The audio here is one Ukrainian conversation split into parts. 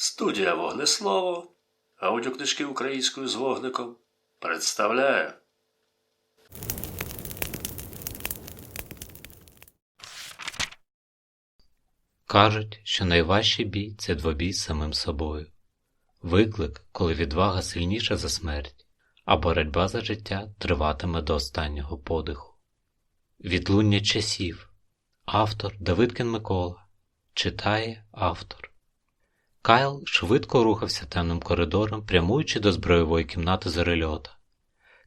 Студія Вогнеслово, аудіокнижки українською з вогником представляє. Кажуть, що найважчий бій це двобій з самим собою. Виклик, коли відвага сильніша за смерть, а боротьба за життя триватиме до останнього подиху. Відлуння часів. Автор Давидкин Микола. Читає автор. Кайл швидко рухався темним коридором, прямуючи до збройової кімнати зорельота.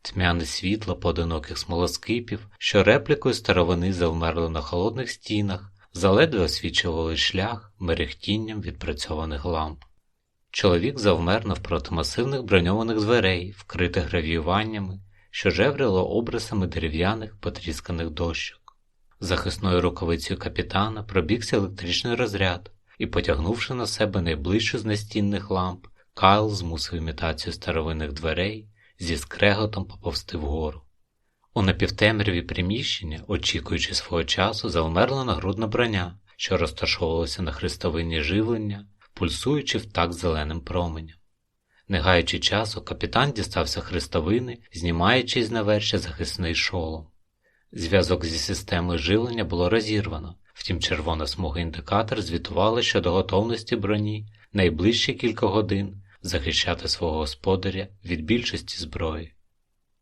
Тьмяне світло поодиноких смолоскипів, що реплікою старовини завмерли на холодних стінах, заледве освічували шлях мерехтінням відпрацьованих ламп. Чоловік завмер навпроти масивних броньованих дверей, вкритих гравіюваннями, що жеврило обрисами дерев'яних потрісканих дощок. Захисною рукавицею капітана пробігся електричний розряд, і, потягнувши на себе найближчу з настінних ламп, Кайл змусив імітацію старовинних дверей зі скреготом поповсти вгору. У напівтемряві приміщення, очікуючи свого часу, завмерла нагрудна броня, що розташовувалася на хрестовині живлення, пульсуючи в так зеленим променем. Не гаючи часу, капітан дістався хрестовини, знімаючи з навершя захисний шолом. Зв'язок зі системою живлення було розірвано, втім червона смуга індикатор звітувала щодо готовності броні найближчі кілька годин захищати свого господаря від більшості зброї.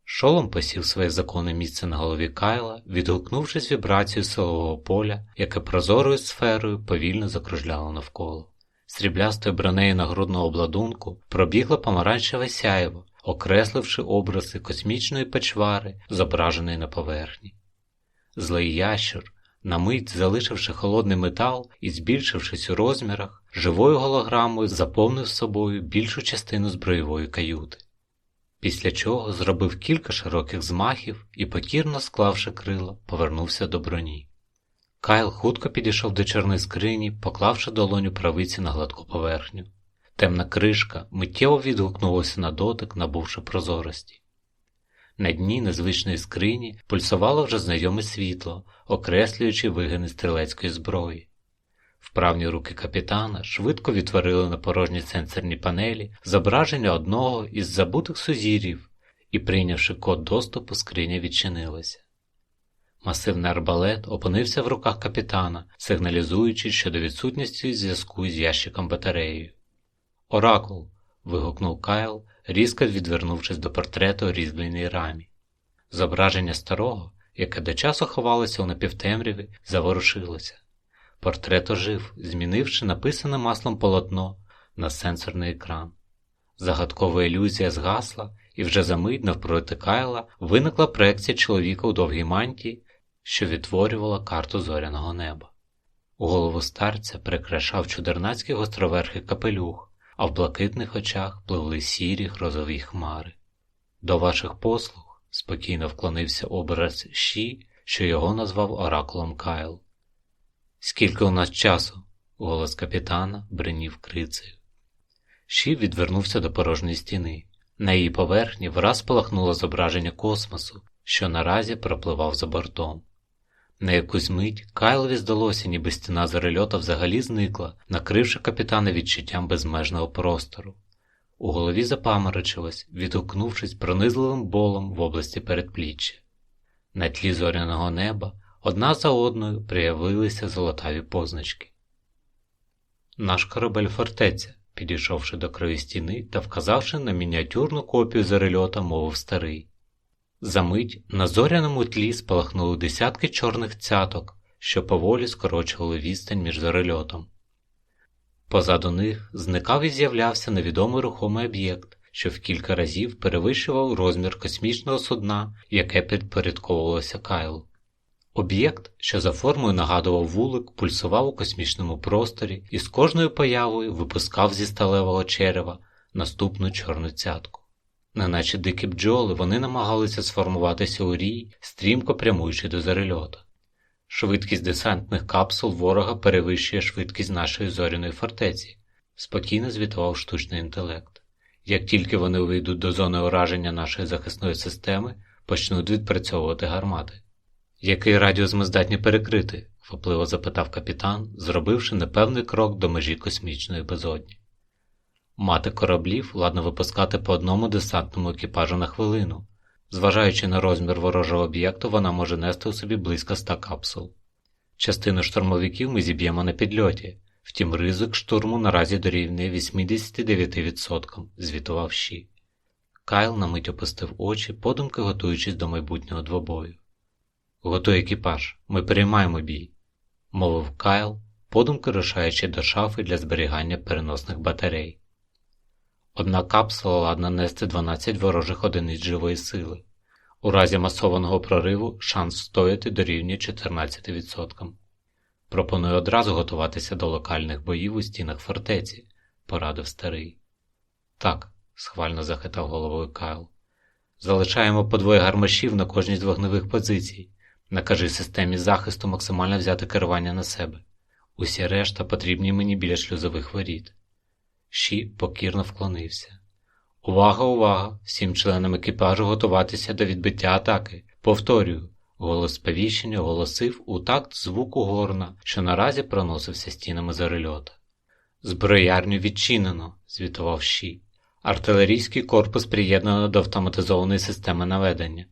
Шолом посів своє законне місце на голові Кайла, відгукнувшись вібрацією силового поля, яке прозорою сферою повільно закружляло навколо. Сріблястою бронею нагрудного обладунку пробігло помаранчеве сяєво, окресливши образи космічної печвари, зображеної на поверхні. Злий ящур, на мить залишивши холодний метал і збільшившись у розмірах, живою голограмою заповнив собою більшу частину зброєвої каюти. Після чого зробив кілька широких змахів і, покірно склавши крила, повернувся до броні. Кайл хутко підійшов до чорної скрині, поклавши долоню правиці на гладку поверхню. Темна кришка миттєво відгукнулася на дотик, набувши прозорості. На дні незвичної скрині пульсувало вже знайоме світло, окреслюючи вигини стрілецької зброї. Вправні руки капітана швидко відтворили на порожній сенсорній панелі зображення одного із забутих сузір'їв і, прийнявши код доступу, скриня відчинилася. Масивний арбалет опинився в руках капітана, сигналізуючи щодо відсутності зв'язку з ящиком батареєю. Оракул. вигукнув Кайл, різко відвернувшись до портрету у різьбленій рамі. Зображення старого, яке до часу ховалося у напівтемряві, заворушилося. Портрет ожив, змінивши написане маслом полотно на сенсорний екран. Загадкова ілюзія згасла, і вже за мить навпроти Кайла виникла проекція чоловіка у довгій мантії, що відтворювала карту зоряного неба. У голову старця прикрашав чудернацький гостроверхий капелюх, а в блакитних очах пливли сірі грозові хмари. До ваших послуг спокійно вклонився образ Ші, що його назвав оракулом Кайл. Скільки у нас часу? голос капітана бринів крицею. Ші відвернувся до порожньої стіни. На її поверхні враз полахнуло зображення космосу, що наразі пропливав за бортом. На якусь мить Кайлові здалося, ніби стіна зарельота взагалі зникла, накривши капітана відчуттям безмежного простору. У голові запаморочилось, відгукнувшись пронизливим болом в області передпліччя. На тлі зоряного неба одна за одною проявилися золотаві позначки. Наш корабель фортеця, підійшовши до краю стіни та вказавши на мініатюрну копію зарельота, мовив старий. Замить на зоряному тлі спалахнули десятки чорних цяток, що поволі скорочували відстань між зарельотом. Позаду них зникав і з'являвся невідомий рухомий об'єкт, що в кілька разів перевищував розмір космічного судна, яке підпорядковувалося Кайлу. Об'єкт, що за формою нагадував вулик, пульсував у космічному просторі і з кожною появою випускав зі сталевого черева наступну чорну цятку. Неначе дикі бджоли вони намагалися сформуватися у рій, стрімко прямуючи до зарельота. Швидкість десантних капсул ворога перевищує швидкість нашої зоряної фортеці, спокійно звітував штучний інтелект. Як тільки вони увійдуть до зони ураження нашої захисної системи, почнуть відпрацьовувати гармати. Який радіус ми здатні перекрити? хвапливо запитав капітан, зробивши непевний крок до межі космічної безодні. Мати кораблів ладно випускати по одному десантному екіпажу на хвилину. Зважаючи на розмір ворожого об'єкту, вона може нести у собі близько 100 капсул. Частину штурмовиків ми зіб'ємо на підльоті, втім ризик штурму наразі дорівнює 89%, звітував Ші. Кайл на мить опустив очі, подумки готуючись до майбутнього двобою. Готуй екіпаж, ми приймаємо бій, мовив Кайл, подумки рушаючи до шафи для зберігання переносних батарей. Одна капсула ладна нести 12 ворожих одиниць живої сили. У разі масованого прориву шанс встояти дорівнює 14%. Пропоную одразу готуватися до локальних боїв у стінах фортеці, порадив старий. Так, схвально захитав головою Кайл. Залишаємо по двоє гармашів на кожній з вогневих позицій. Накажи системі захисту максимально взяти керування на себе. Усі решта потрібні мені біля шлюзових воріт. Ші покірно вклонився. Увага, увага! Всім членам екіпажу готуватися до відбиття атаки. Повторюю, голос сповіщення оголосив у такт звуку горна, що наразі проносився стінами зарельота. Зброярню відчинено, звітував Ші. Артилерійський корпус приєднано до автоматизованої системи наведення.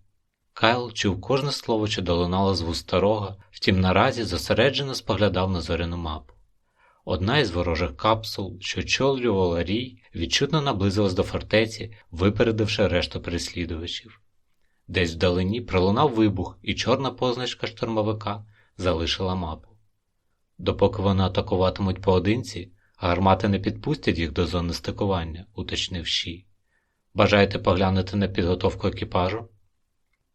Кайл чув кожне слово, що долинало з вуст старого, втім наразі зосереджено споглядав на зоряну мапу. Одна із ворожих капсул, що очолювала рій, відчутно наблизилась до фортеці, випередивши решту переслідувачів. Десь вдалині пролунав вибух, і чорна позначка штурмовика залишила мапу. Допоки вони атакуватимуть поодинці, гармати не підпустять їх до зони стикування, уточнив Ші. Бажаєте поглянути на підготовку екіпажу?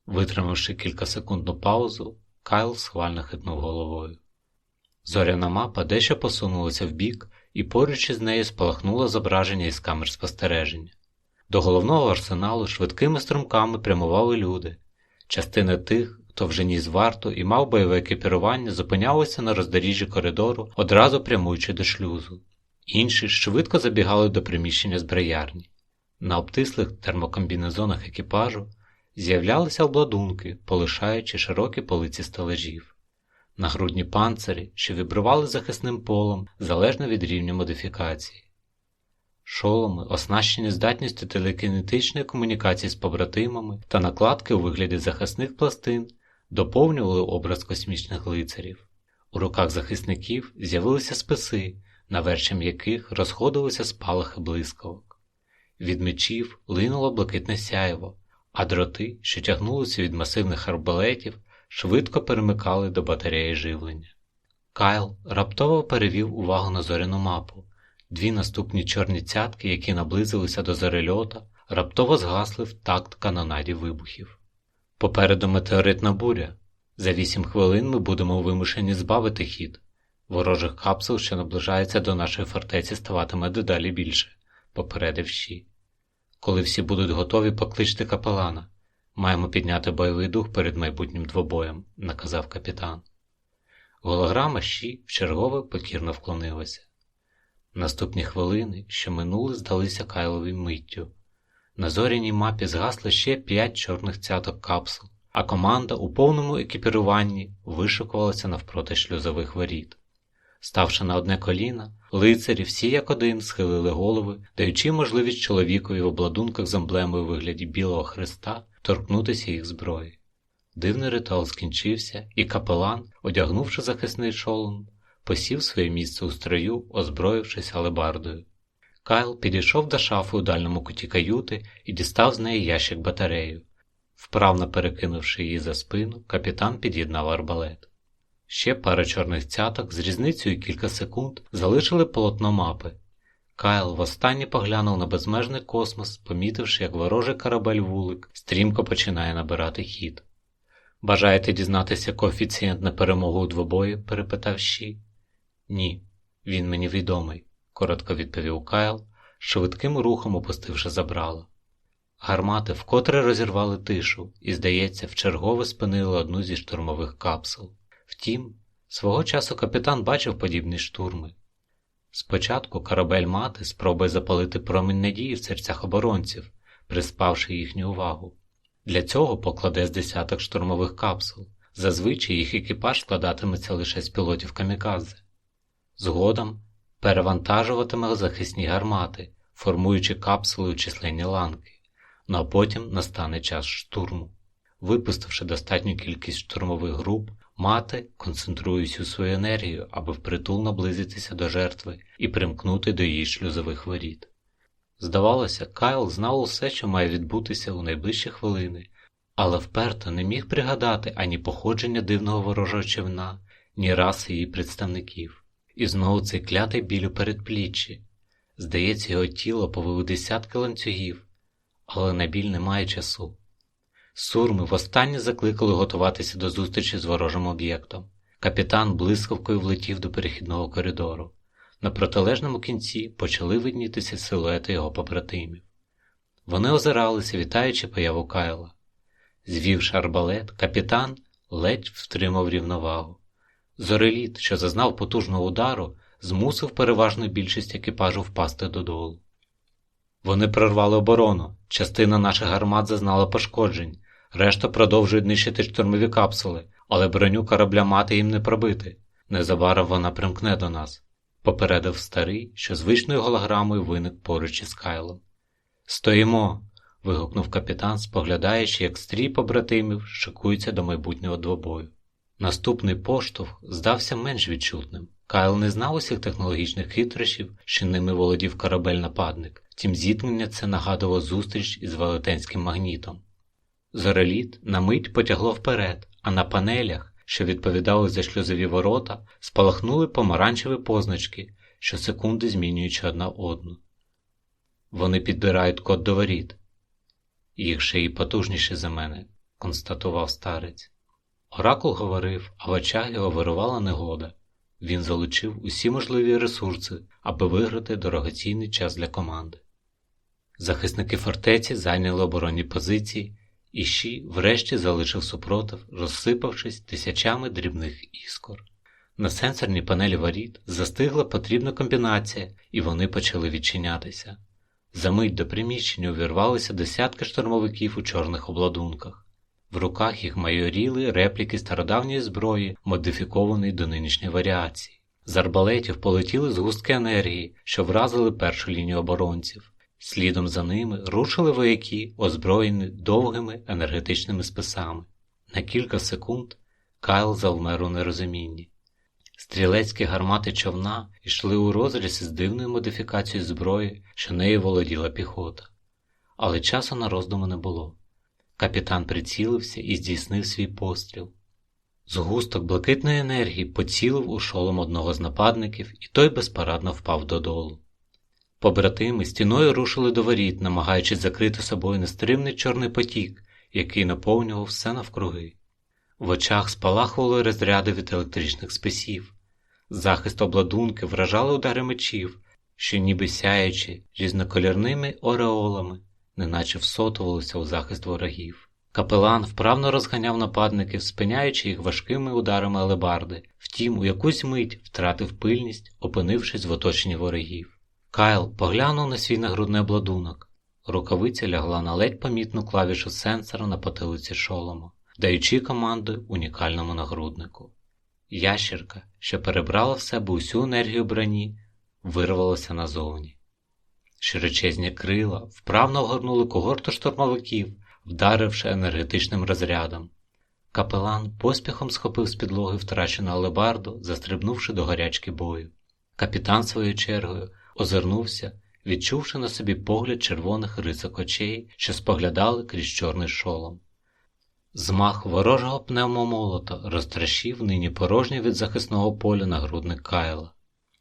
Витримавши кількасекундну паузу, Кайл схвально хитнув головою. Зоряна мапа дещо посунулася вбік, і поруч із нею спалахнуло зображення із камер спостереження. До головного арсеналу швидкими струмками прямували люди. Частина тих, хто вже ніс варту і мав бойове екіпірування, зупинялися на роздоріжжі коридору, одразу прямуючи до шлюзу. Інші швидко забігали до приміщення зброярні. На обтислих термокомбінезонах екіпажу з'являлися обладунки, полишаючи широкі полиці стележів. Нагрудні панцири, що вібрували захисним полом залежно від рівня модифікації. Шоломи, оснащені здатністю телекінетичної комунікації з побратимами та накладки у вигляді захисних пластин, доповнювали образ космічних лицарів. У руках захисників з'явилися списи, навершем яких розходилися спалахи блискавок. Від мечів линуло блакитне сяйво, а дроти, що тягнулися від масивних арбалетів, швидко перемикали до батареї живлення. Кайл раптово перевів увагу на зоряну мапу. Дві наступні чорні цятки, які наблизилися до зорельота, раптово згасли в такт канонаді вибухів. Попереду метеоритна буря. За вісім хвилин ми будемо вимушені збавити хід. Ворожих капсул, що наближається до нашої фортеці, ставатиме дедалі більше, попередив Ші. Коли всі будуть готові, покличте капелана. Маємо підняти бойовий дух перед майбутнім двобоєм, наказав капітан. Голограма Ші вчергове покірно вклонилася. Наступні хвилини, що минули, здалися Кайлові миттю. На зоряній мапі згасли ще п'ять чорних цяток капсул, а команда у повному екіпіруванні вишикувалася навпроти шлюзових воріт. Ставши на одне коліна, лицарі всі як один схилили голови, даючи можливість чоловікові в обладунках з емблемою вигляді білого хреста торкнутися їх зброї. Дивний ритуал скінчився, і капелан, одягнувши захисний шолом, посів своє місце у строю, озброївшись алебардою. Кайл підійшов до шафи у дальньому куті каюти і дістав з неї ящик батарею. Вправно перекинувши її за спину, капітан під'єднав арбалет. Ще пара чорних цяток з різницею кілька секунд залишили полотно мапи. Кайл востаннє поглянув на безмежний космос, помітивши, як ворожий корабель вулик стрімко починає набирати хід. Бажаєте дізнатися коефіцієнт на перемогу у двобої? перепитав Ші. Ні, він мені відомий, коротко відповів Кайл, швидким рухом опустивши забрало. Гармати вкотре розірвали тишу і, здається, вчергове спинили одну зі штурмових капсул. Втім, свого часу капітан бачив подібні штурми. Спочатку корабель мати спробує запалити промінь надії в серцях оборонців, приспавши їхню увагу. Для цього покладе з десяток штурмових капсул. Зазвичай їх екіпаж складатиметься лише з пілотів камікадзе. Згодом перевантажуватиме захисні гармати, формуючи капсули у численні ланки. Ну а потім настане час штурму. Випустивши достатню кількість штурмових груп, мати концентрує всю свою енергію, аби впритул наблизитися до жертви і примкнути до її шлюзових воріт. Здавалося, Кайл знав усе, що має відбутися у найближчі хвилини, але вперто не міг пригадати ані походження дивного ворожого човна, ні раси її представників. І знову цей клятий біль у передпліччі. Здається, його тіло повели десятки ланцюгів, але на біль немає часу. Сурми востаннє закликали готуватися до зустрічі з ворожим об'єктом. Капітан блискавкою влетів до перехідного коридору. На протилежному кінці почали виднітися силуети його побратимів. Вони озиралися, вітаючи появу Кайла. Звівши арбалет, капітан ледь втримав рівновагу. Зореліт, що зазнав потужного удару, змусив переважну більшість екіпажу впасти додолу. Вони прорвали оборону, частина наших гармат зазнала пошкоджень, решта продовжують нищити штурмові капсули, але броню корабля мати їм не пробити. Незабаром вона примкне до нас, попередив старий, що звичною голограмою виник поруч із Кайлом. Стоїмо. вигукнув капітан, споглядаючи, як стрій побратимів шикується до майбутнього двобою. Наступний поштовх здався менш відчутним. Кайл не знав усіх технологічних хитрощів, що ними володів корабель-нападник, втім зіткнення це нагадувало зустріч із велетенським магнітом. Зореліт на мить потягло вперед, а на панелях, що відповідали за шлюзові ворота, спалахнули помаранчеві позначки, що секунди змінюючи одна одну. Вони підбирають код до воріт. Їх ще й потужніші за мене, констатував старець. Оракул говорив, а в очах його вирувала негода. Він залучив усі можливі ресурси, аби виграти дорогоцінний час для команди. Захисники фортеці зайняли оборонні позиції, і Ші врешті залишив супротив, розсипавшись тисячами дрібних іскор. На сенсорній панелі воріт застигла потрібна комбінація, і вони почали відчинятися. Замить до приміщення увірвалися десятки штурмовиків у чорних обладунках. В руках їх майоріли репліки стародавньої зброї, модифікованої до нинішньої варіації. З арбалетів полетіли згустки енергії, що вразили першу лінію оборонців. Слідом за ними рушили вояки, озброєні довгими енергетичними списами. На кілька секунд Кайл завмер у нерозумінні. Стрілецькі гармати човна йшли у розріз із дивною модифікацією зброї, що нею володіла піхота. Але часу на роздуму не було. Капітан прицілився і здійснив свій постріл. Згусток блакитної енергії поцілив у шолом одного з нападників, і той безпарадно впав додолу. Побратими стіною рушили до воріт, намагаючись закрити собою нестримний чорний потік, який наповнював все навкруги. В очах спалахували розряди від електричних списів. Захист обладунки вражали удари мечів, що, ніби сяючи різнокольорними ореолами, неначе всотувалися у захист ворогів. Капелан вправно розганяв нападників, спиняючи їх важкими ударами алебарди, втім, у якусь мить втратив пильність, опинившись в оточенні ворогів. Кайл поглянув на свій нагрудний обладунок. Рукавиця лягла на ледь помітну клавішу сенсора на потилиці шолома, даючи команду унікальному нагруднику. Ящерка, що перебрала в себе усю енергію броні, вирвалася назовні. Широчезні крила вправно огорнули когорту штурмовиків, вдаривши енергетичним розрядом. Капелан поспіхом схопив з підлоги втрачену алебарду, застрибнувши до гарячки бою. Капітан своєю чергою озирнувся, відчувши на собі погляд червоних рисок очей, що споглядали крізь чорний шолом. Змах ворожого пневмомолота розтращив нині порожній від захисного поля нагрудник Кайла.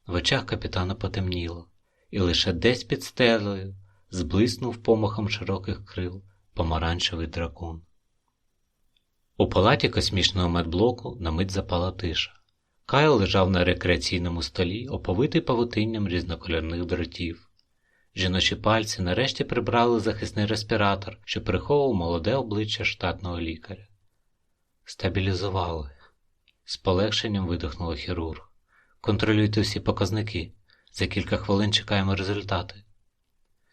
В очах капітана потемніло, і лише десь під стелею зблиснув помахом широких крил помаранчевий дракон. У палаті космічного медблоку на мить запала тиша. Кайл лежав на рекреаційному столі, оповитий павутинням різнокольорних дротів. Жіночі пальці нарешті прибрали захисний респіратор, що приховував молоде обличчя штатного лікаря. Стабілізували. З полегшенням видихнула хірург. Контролюйте всі показники. За кілька хвилин чекаємо результати.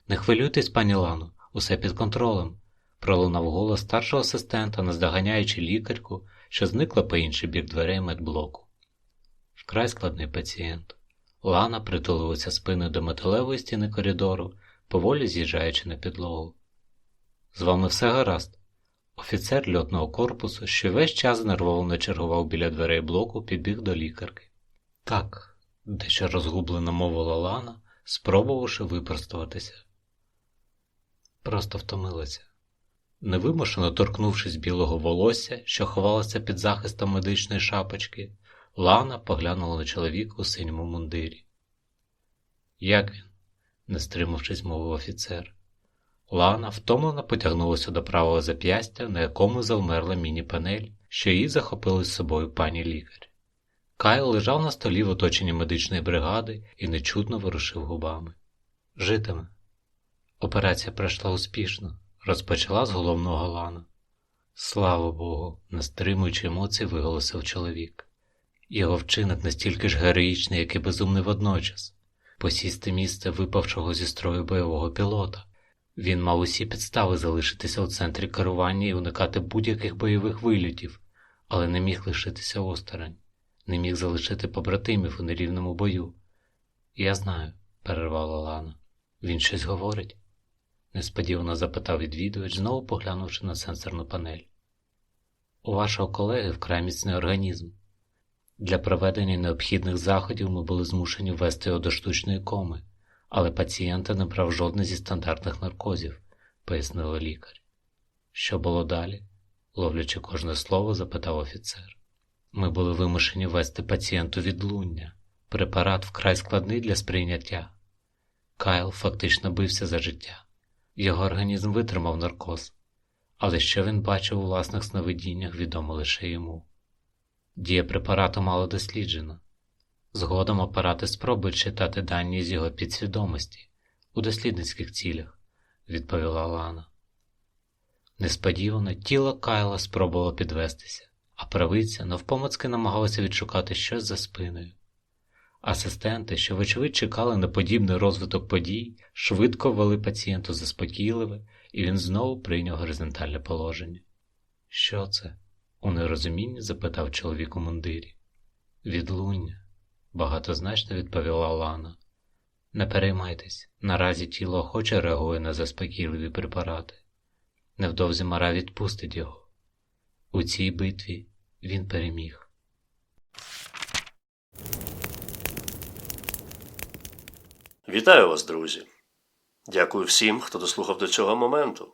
Не хвилюйтесь, пані Лану, усе під контролем, пролунав голос старшого асистента, наздоганяючи лікарку, що зникла по інший бік дверей медблоку. Вкрай складний пацієнт. Лана притулилася спиною до металевої стіни коридору, поволі з'їжджаючи на підлогу. З вами все гаразд. Офіцер льотного корпусу, що весь час нервово чергував біля дверей блоку, підбіг до лікарки. Так, дещо розгублено мовила Лана, спробувавши випростуватися. Просто втомилася. Невимушено торкнувшись білого волосся, що ховалося під захистом медичної шапочки, Лана поглянула на чоловіка у синьому мундирі. Як він? не стримавшись, мовив офіцер. Лана втомлено потягнулася до правого зап'ястя, на якому завмерла міні-панель, що її захопили з собою пані лікар. Кайл лежав на столі в оточенні медичної бригади і нечутно ворушив губами. Житиме. Операція пройшла успішно, розпочала з головного Лана. Слава Богу, не стримуючи емоцій, виголосив чоловік. Його вчинок настільки ж героїчний, як і безумний водночас. Посісти місце випавшого зі строю бойового пілота. Він мав усі підстави залишитися у центрі керування і уникати будь-яких бойових вильотів, але не міг лишитися осторонь, не міг залишити побратимів у нерівному бою. Я знаю, перервала Лана. Він щось говорить? несподівано запитав відвідувач, знову поглянувши на сенсорну панель. У вашого колеги вкрай міцний організм. Для проведення необхідних заходів ми були змушені ввести його до штучної коми, але пацієнта не брав жодний зі стандартних наркозів, пояснила лікар. Що було далі? ловлячи кожне слово, запитав офіцер. Ми були вимушені ввести пацієнту відлуння, препарат вкрай складний для сприйняття. Кайл фактично бився за життя. Його організм витримав наркоз, але що він бачив у власних сновидіннях, відомо лише йому. Дія препарату мало досліджена. Згодом апарати спробують читати дані з його підсвідомості у дослідницьких цілях, відповіла Лана. Несподівано тіло Кайла спробувало підвестися, а правиця навпомацки намагалася відшукати щось за спиною. Асистенти, що вочевидь чекали на подібний розвиток подій, швидко ввели пацієнту заспокійливе, і він знову прийняв горизонтальне положення. Що це? У нерозумінні запитав чоловік у мундирі. Відлуння, багатозначно відповіла Лана. Не переймайтесь, наразі тіло охоче реагує на заспокійливі препарати. Невдовзі Мара відпустить його. У цій битві він переміг. Вітаю вас, друзі! Дякую всім, хто дослухав до цього моменту.